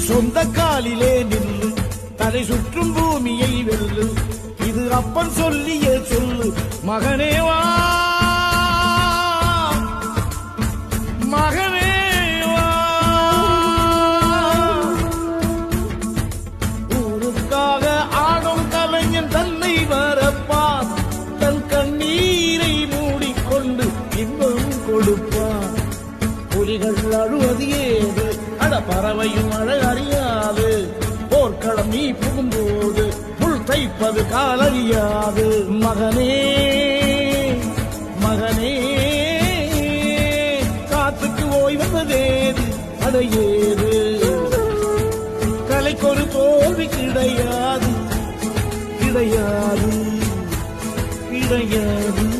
சொந்த காலிலே நில்லு. தலை சுற்றும் பூமியை வெல்லு. இது அப்பன் சொல்லிய சொல்லு. மகனே வா. ஊருக்காக ஆடும் கலைஞன் தன்னை வரப்பான் தன் கண்ணீரை மூடிக்கொண்டு இன்பம் கொடுப்பான் புலிகள் அழுவது ஏது அட பறவையும் அழ அறியாது. போர்க்களம் நீ புகும்போது புல் தைப்பது காலறியாது மகனே மகனே காத்துக்கு ஓய்வதேது அடையேது கலைக்கொரு தோல்வி கிடையாது. கிடையாது. கிடையாது.